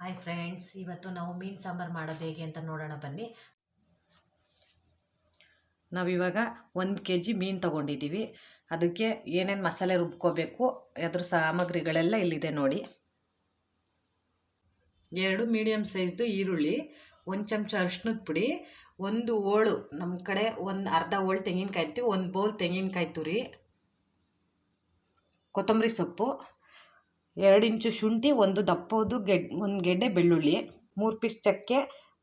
Hi friends ಇವತ್ತು ನಾವು ಮೀನು ಸಾಂಬಾರು ಮಾಡೋದು ಹೇಗೆ ಅಂತ ನೋಡೋಣ ಬನ್ನಿ. ನಾವಿವಾಗ ಒಂದು ಕೆ ಜಿ ಮೀನು ತೊಗೊಂಡಿದ್ದೀವಿ. ಅದಕ್ಕೆ ಏನೇನು ಮಸಾಲೆ ರುಬ್ಕೋಬೇಕು, ಅದ್ರ ಸಾಮಗ್ರಿಗಳೆಲ್ಲ ಇಲ್ಲಿದೆ ನೋಡಿ. ಎರಡು ಮೀಡಿಯಮ್ ಸೈಜ್ದು ಈರುಳ್ಳಿ, ಒಂದು ಚಮಚ ಅರ್ಶಿನದ ಪುಡಿ, ಒಂದು ಓಳು ನಮ್ಮ ಕಡೆ ಒಂದು ಅರ್ಧ ಓಳು ತೆಂಗಿನಕಾಯಿ ಅಂತೀವಿ ಒಂದು ಬೌಲ್ ತೆಂಗಿನಕಾಯಿ ತುರಿ, ಕೊತ್ತಂಬರಿ ಸೊಪ್ಪು ಎರಡು ಇಂಚು ಶುಂಠಿ, ಒಂದು ದಪ್ಪದು ಗೆಡ್, ಒಂದು ಗೆಡ್ಡೆ ಬೆಳ್ಳುಳ್ಳಿ, ಮೂರು ಪೀಸ್ ಚಕ್ಕೆ,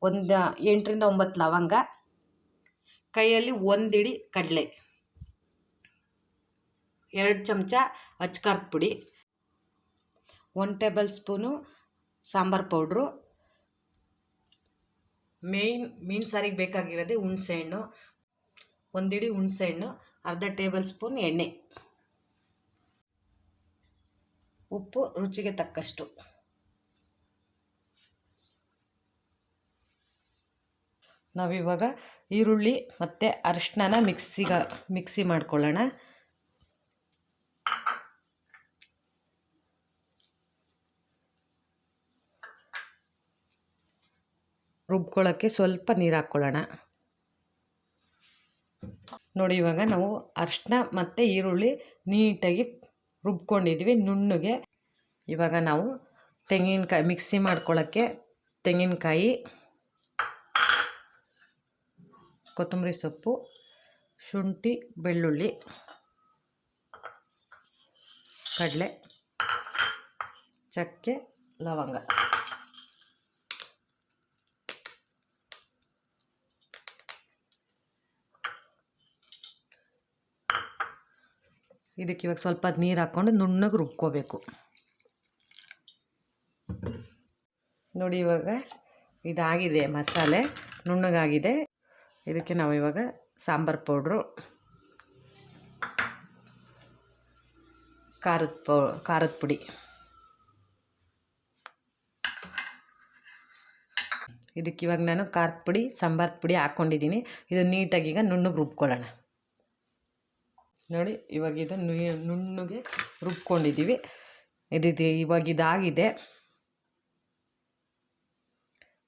ಒಂದು ಎಂಟರಿಂದ ಒಂಬತ್ತು ಲವಂಗ, ಕೈಯಲ್ಲಿ ಒಂದಿಡಿ ಕಡಲೆ, ಎರಡು ಚಮಚ ಅಚ್ಕಾರದ ಪುಡಿ one tablespoon sambar powder, main ಮೀನು ಸಾರಿಗೆ ಬೇಕಾಗಿರೋದೇ ಹುಣಸೆಹಣ್ಣು ಒಂದಿಡಿ ಹುಣಸೆಹಣ್ಣು ಅರ್ಧ ಟೇಬಲ್ ಸ್ಪೂನ್ ಎಣ್ಣೆ. ಉಪ್ಪು ರುಚಿಗೆ ತಕ್ಕಷ್ಟು. ನಾವಿವಾಗ ಈರುಳ್ಳಿ ಮತ್ತು ಅರಿಶಿನ ಮಿಕ್ಸಿಗ, ಮಿಕ್ಸಿ ಮಾಡ್ಕೊಳ್ಳೋಣ. ರುಬ್ಕೊಳ್ಳೋಕ್ಕೆ ಸ್ವಲ್ಪ ನೀರು ಹಾಕ್ಕೊಳ್ಳೋಣ. ನೋಡಿ ಇವಾಗ ನಾವು ಅರಿಶಿನ ಮತ್ತು ಈರುಳ್ಳಿ ನೀಟಾಗಿ ರುಬ್ಕೊಂಡಿದ್ವಿ. ನುಣ್ಣಗೆ ಇವಾಗ ನಾವು ತೆಂಗಿನಕಾಯಿ ಮಿಕ್ಸಿ ಮಾಡ್ಕೊಳ್ಳೋಕ್ಕೆ ತೆಂಗಿನಕಾಯಿ, ಕೊತ್ತಂಬರಿ ಸೊಪ್ಪು, ಶುಂಠಿ, ಬೆಳ್ಳುಳ್ಳಿ, ಕಡಲೆ, ಚಕ್ಕೆ, ಲವಂಗ. ಇದಕ್ಕೆ ಇವಾಗ ಸ್ವಲ್ಪ ನೀರು ಹಾಕ್ಕೊಂಡು ನುಣ್ಣಗೆ ರುಬ್ಕೋಬೇಕು. ನೋಡಿ ಇವಾಗ ಇದಾಗಿದೆ ಮಸಾಲೆ, ನುಣ್ಣಗಾಗಿದೆ. ಇದಕ್ಕೆ ನಾವು ಇವಾಗ ಸಾಂಬಾರು ಪೌಡ್ರು, ಖಾರದ ಪೌ, ಖಾರದ ಪುಡಿ. ಇದಕ್ಕೆ ಇವಾಗ ನಾನು ಖಾರದ ಪುಡಿ ಸಾಂಬಾರದ ಪುಡಿ ಹಾಕ್ಕೊಂಡಿದ್ದೀನಿ. ಇದು ನೀಟಾಗಿ ಈಗ ನುಣ್ಣಗೆ ರುಬ್ಕೊಳ್ಳೋಣ. ನೋಡಿ, ಇವಾಗ ಇದು ನುಣ್ಣಗೆ ರುಬ್ಕೊಂಡಿದ್ದೀವಿ. ಇದು, ಇವಾಗ ಇದಾಗಿದೆ.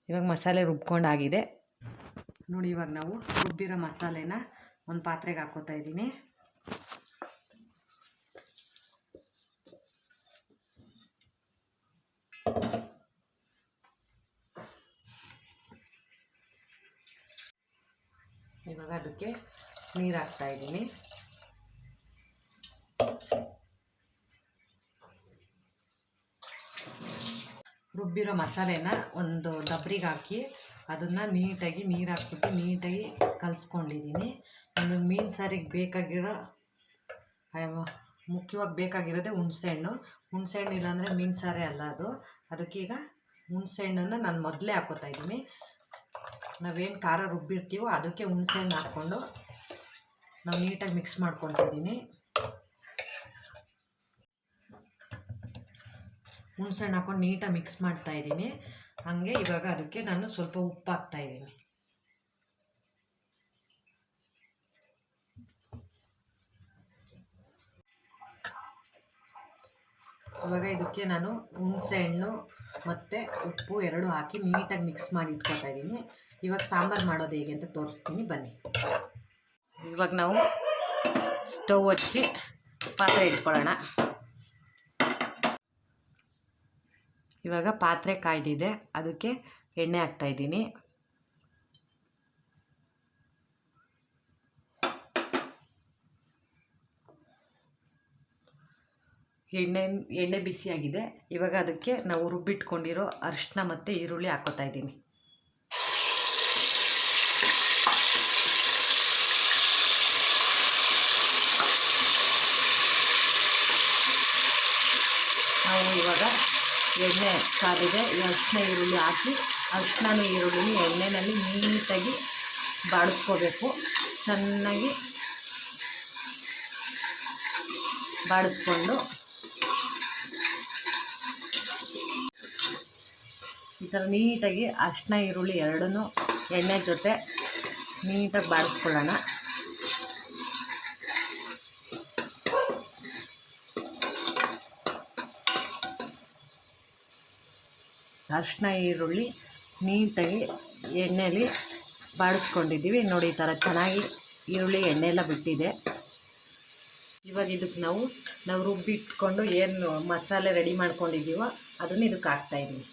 ಇವಾಗ ಮಸಾಲೆ ರುಬ್ಕೊಂಡಾಗಿದೆ. ನೋಡಿ ಇವಾಗ ನಾವು ರುಬ್ಬಿರೋ ಮಸಾಲೆನ ಒಂದು ಪಾತ್ರೆಗೆ ಹಾಕೋತಾ ಇದ್ದೀನಿ. ಇವಾಗ ಅದಕ್ಕೆ ನೀರು ಹಾಕ್ತಾ ಇದ್ದೀನಿ. ರುಬ್ಬಿರೋ ಮಸಾಲೆನ ಒಂದು ದಬ್ರಿಗೆ ಹಾಕಿ ಅದನ್ನು ನೀಟಾಗಿ ನೀರು ಹಾಕ್ಬಿಟ್ಟು ನೀಟಾಗಿ ಕಲಸ್ಕೊಂಡಿದ್ದೀನಿ ಒಂದು ಮೀನು ಸಾರಿಗೆ ಬೇಕಾಗಿರೋ ಮುಖ್ಯವಾಗಿ ಬೇಕಾಗಿರೋದೇ ಹುಣಸೆಹಣ್ಣು ಹುಣಸೆಹಣ್ಣು ಇಲ್ಲಾಂದರೆ ಮೀನು ಸಾರೇ ಅಲ್ಲ ಅದು. ಅದಕ್ಕೀಗ ಹುಣಸೆಹಣ್ಣನ್ನು ನಾನು ಮೊದಲೇ ಹಾಕೋತಾ ಇದ್ದೀನಿ ನಾವೇನು ಖಾರ ರುಬ್ಬಿರ್ತೀವೋ ಅದಕ್ಕೆ ಹುಣಸೆಹಣ್ಣು ಹಾಕ್ಕೊಂಡು ನಾವು ನೀಟಾಗಿ ಮಿಕ್ಸ್ ಮಾಡ್ಕೊತಿದ್ದೀನಿ ಹುಣ್ಸೆಹಣ್ಣು ಹಾಕೊಂಡು ನೀಟಾಗಿ ಮಿಕ್ಸ್ ಮಾಡ್ತಾ ಇದ್ದೀನಿ. ಹಾಗೆ ಇವಾಗ ಅದಕ್ಕೆ ನಾನು ಸ್ವಲ್ಪ ಉಪ್ಪು ಹಾಕ್ತಾ ಇದ್ದೀನಿ. ಇವಾಗ ಇದಕ್ಕೆ ನಾನು ಹುಣಸೆಹಣ್ಣು ಮತ್ತು ಉಪ್ಪು ಎರಡು ಹಾಕಿ ನೀಟಾಗಿ ಮಿಕ್ಸ್ ಮಾಡಿ ಇಟ್ಕೊತಾ ಇದ್ದೀನಿ. ಇವಾಗ ಸಾಂಬಾರು ಮಾಡೋದು ಹೇಗೆ ಅಂತ ತೋರಿಸ್ತೀನಿ, ಬನ್ನಿ. ಇವಾಗ ನಾವು ಸ್ಟವ್ ಹಚ್ಚಿ ಪಾತ್ರೆ ಇಟ್ಕೊಳ್ಳೋಣ. ಇವಾಗ ಪಾತ್ರೆ ಕಾಯ್ದಿದೆ. ಅದಕ್ಕೆ ಎಣ್ಣೆ ಹಾಕ್ತಾಯಿದ್ದೀನಿ ಎಣ್ಣೆ ಎಣ್ಣೆ ಬಿಸಿಯಾಗಿದೆ. ಇವಾಗ ಅದಕ್ಕೆ ನಾವು ರುಬ್ಬಿಟ್ಕೊಂಡಿರೋ ಅರಿಶಿನ ಮತ್ತು ಈರುಳ್ಳಿ ಹಾಕೋತಾ ಇದ್ದೀನಿ. ನಾವು ಇವಾಗ ಎಣ್ಣೆ ಕಾದಿದೆ ಅರಿಶಿನ ಈರುಳ್ಳಿ ಹಾಕಿ ಅರಿಶಿನ ಈರುಳ್ಳಿ ಎಣ್ಣೆಯಲ್ಲಿ ನೀಟಾಗಿ ಬಾಡಿಸ್ಕೋಬೇಕು. ಚೆನ್ನಾಗಿ ಬಾಡಿಸ್ಕೊಂಡು. ಈ ಥರ ನೀಟಾಗಿ ಅರಿಶಿನ ಈರುಳ್ಳಿ ಎರಡನ್ನೂ ಎಣ್ಣೆ ಜೊತೆ ನೀಟಾಗಿ ಬಾಡಿಸ್ಕೊಳ್ಳೋಣ. ಅರಿಶಿನ, ಈರುಳ್ಳಿ ನೀಟಾಗಿ ಎಣ್ಣೆಯಲ್ಲಿ ಬಾಡಿಸ್ಕೊಂಡಿದ್ದೀವಿ. ನೋಡಿ, ಈ ಥರ ಚೆನ್ನಾಗಿ ಈರುಳ್ಳಿ ಎಣ್ಣೆ ಎಲ್ಲ ಬಿಟ್ಟಿದೆ. ಇವಾಗ ಇದಕ್ಕೆ ನಾವು ನಾವು ರುಬ್ಬಿಟ್ಕೊಂಡು ಏನು ಮಸಾಲೆ ರೆಡಿ ಮಾಡ್ಕೊಂಡಿದ್ದೀವೋ ಅದನ್ನು ಇದಕ್ಕೆ ಹಾಕ್ತಾಯಿದ್ದೀವಿ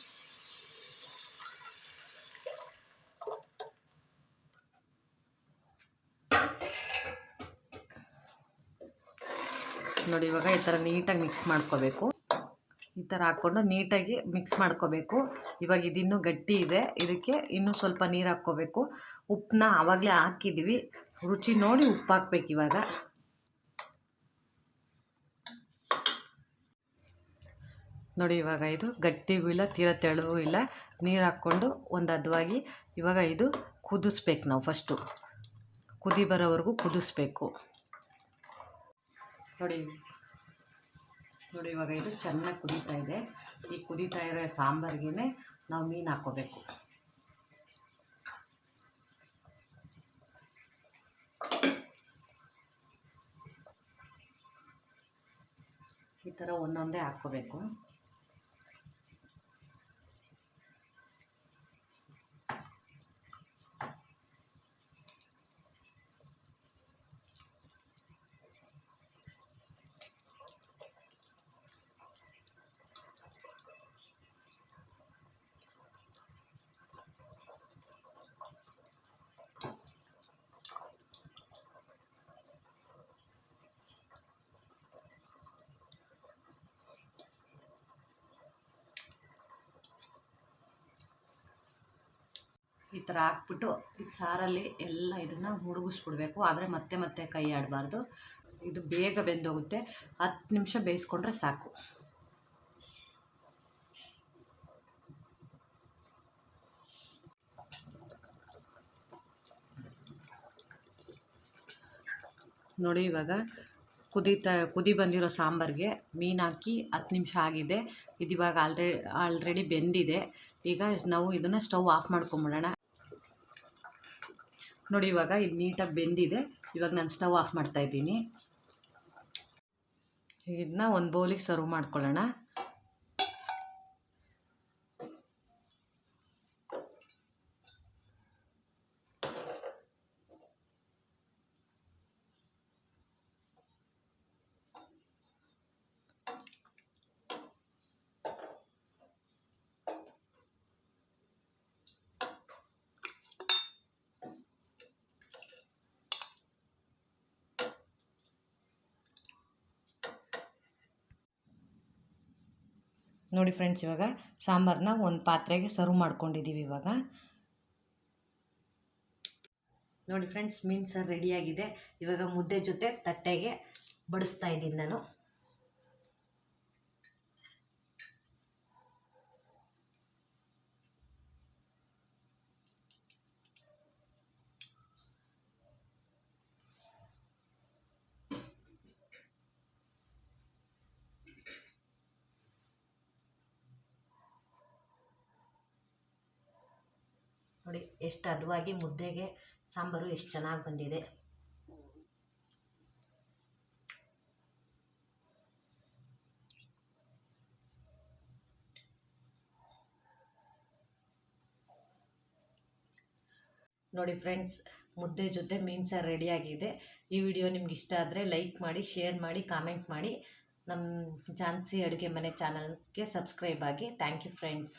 ನೋಡಿ, ಇವಾಗ ಈ ಥರ ನೀಟಾಗಿ ಮಿಕ್ಸ್ ಮಾಡ್ಕೋಬೇಕು. ಈ ಥರ ಹಾಕ್ಕೊಂಡು ನೀಟಾಗಿ ಮಿಕ್ಸ್ ಮಾಡ್ಕೋಬೇಕು. ಇವಾಗ ಇದಿನ್ನೂ ಗಟ್ಟಿ ಇದೆ. ಇದಕ್ಕೆ ಇನ್ನೂ ಸ್ವಲ್ಪ ನೀರು ಹಾಕ್ಕೋಬೇಕು. ಉಪ್ಪನ್ನ ಆವಾಗಲೇ ಹಾಕಿದ್ದೀವಿ ರುಚಿ ನೋಡಿ ಉಪ್ಪು ಹಾಕ್ಬೇಕು ಇವಾಗ. ನೋಡಿ ಇವಾಗ ಇದು ಗಟ್ಟಿಗೂ ಇಲ್ಲ, ತೀರ ತೆಳುವೂ ಇಲ್ಲ. ನೀರು ಹಾಕ್ಕೊಂಡು ಒಂದು ಹದವಾಗಿ ಇವಾಗ ಇದು ಕುದಿಸ್ಬೇಕು ನಾವು ಫಸ್ಟು ಕುದಿ ಬರೋವರೆಗೂ ಕುದಿಸ್ಬೇಕು. ನೋಡಿ ನೋಡಿ, ಇವಾಗ ಇದು ಚೆನ್ನಾಗಿ ಕುದೀತಾ ಇದೆ. ಈ ಕುದೀತಾ ಇರೋ ಸಾಂಬಾರಿಗೆ ನಾವು ಮೀನು ಹಾಕ್ಕೋಬೇಕು. ಈ ಥರ ಒಂದೊಂದೇ ಹಾಕ್ಕೋಬೇಕು. ಈ ಥರ ಹಾಕ್ಬಿಟ್ಟು ಈಗ ಸಾರಲ್ಲಿ ಎಲ್ಲ ಇದನ್ನು ಮುಳುಗಿಸ್ಬಿಡ್ಬೇಕು. ಆದರೆ ಮತ್ತೆ ಮತ್ತೆ ಕೈ ಆಡಬಾರ್ದು. ಇದು ಬೇಗ ಬೆಂದೋಗುತ್ತೆ. ಹತ್ತು ನಿಮಿಷ ಬೇಯಿಸ್ಕೊಂಡ್ರೆ ಸಾಕು. ನೋಡಿ ಇವಾಗ ಕುದೀತಾ, ಕುದಿ ಬಂದಿರೋ ಸಾಂಬಾರಿಗೆ ಮೀನು ಹಾಕಿ ಹತ್ತು ನಿಮಿಷ ಆಗಿದೆ. ಇದು ಇವಾಗ ಆಲ್ರೆ, ಆಲ್ರೆಡಿ ಬೆಂದಿದೆ. ಈಗ ನಾವು ಇದನ್ನು ಸ್ಟವ್ ಆಫ್ ಮಾಡ್ಕೊಂಬಿಡೋಣ. ನೋಡಿ, ಇವಾಗ ಇದು ನೀಟಾಗಿ ಬೆಂದಿದೆ. ಇವಾಗ ನಾನು ಸ್ಟವ್ ಆಫ್ ಮಾಡ್ತಾಯಿದ್ದೀನಿ ಇದನ್ನ ಒಂದು ಬೌಲಿಗೆ ಸರ್ವ್ ಮಾಡ್ಕೊಳ್ಳೋಣ. ನೋಡಿ ಫ್ರೆಂಡ್ಸ್ ಇವಾಗ ಸಾಂಬಾರನ್ನ ಒಂದು ಪಾತ್ರೆಗೆ ಸರ್ವ್ ಮಾಡ್ಕೊಂಡಿದ್ದೀವಿ ಇವಾಗ. ನೋಡಿ ಫ್ರೆಂಡ್ಸ್ ಮೀನು ಸಾರು ರೆಡಿಯಾಗಿದೆ ಇವಾಗ ಮುದ್ದೆ ಜೊತೆ ತಟ್ಟೆಗೆ ಬಡಿಸ್ತಾ ಇದ್ದೀನಿ ನಾನು. ನೋಡಿ, ಎಷ್ಟು ಹದವಾಗಿ ಮುದ್ದೆಗೆ ಸಾಂಬಾರು ಎಷ್ಟು ಚೆನ್ನಾಗಿ ಬಂದಿದೆ. ನೋಡಿ ಫ್ರೆಂಡ್ಸ್, ಮುದ್ದೆ ಜೊತೆ ಮೀನು ಸಾರು ರೆಡಿಯಾಗಿದೆ. ಈ ವಿಡಿಯೋ ನಿಮ್ಗೆ ಇಷ್ಟ ಆದರೆ ಲೈಕ್ ಮಾಡಿ, ಶೇರ್ ಮಾಡಿ, ಕಾಮೆಂಟ್ ಮಾಡಿ. ನಮ್ಮ ಝಾನ್ಸಿ ಅಡುಗೆ ಮನೆ ಚಾನಲ್ಗೆ ಸಬ್ಸ್ಕ್ರೈಬ್ ಆಗಿ. Thank you friends.